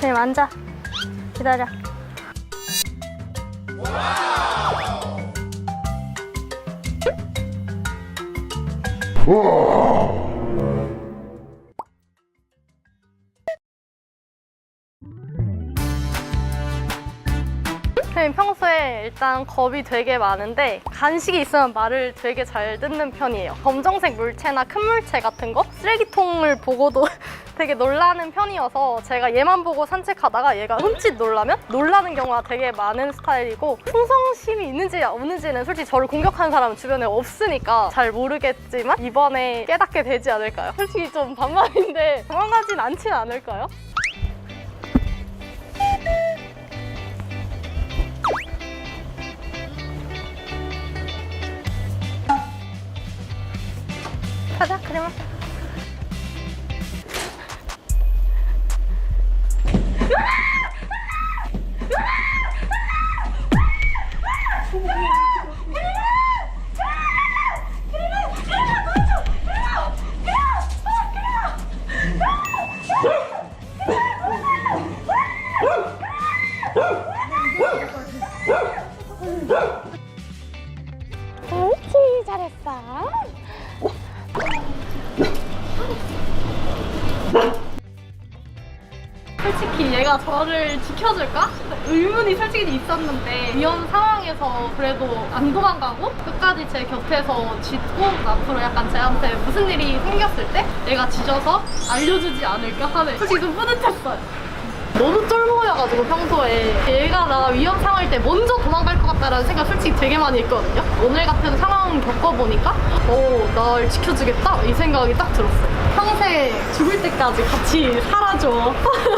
네, 앉아. 기다려. 선생님 평소에 일단 겁이 되게 많은데 간식이 있으면 말을 되게 잘 듣는 편이에요. 검정색 물체나 큰 물체 같은 거 쓰레기통을 보고도 되게 놀라는 편이어서 제가 얘만 보고 산책하다가 얘가 흠칫 놀라면 놀라는 경우가 되게 많은 스타일이고 충성심이 있는지 없는지는 솔직히 저를 공격하는 사람은 주변에 없으니까 잘 모르겠지만 이번에 깨닫게 되지 않을까요? 솔직히 좀 반말인데 도망가진 않진 않을까요? 가자 그러면 옳지 잘했어 솔직히 얘가 저를 지켜줄까? 의문이 솔직히 있었는데 위험 상황에서 그래도 안 도망가고 끝까지 제 곁에서 짖고 앞으로 약간 제한테 무슨 일이 생겼을 때 얘가 짖어서 알려주지 않을까 하는 솔직히 좀 뿌듯했어요. 너무 쫄보여가지고 평소에 얘가 나 위험 상황일 때 먼저 도망갈 것 같다라는 생각 솔직히 되게 많이 했거든요. 오늘 같은 상황 겪어보니까 어, 날 지켜주겠다 이 생각이 딱 들었어요. 평생 죽을 때까지 같이 살아줘.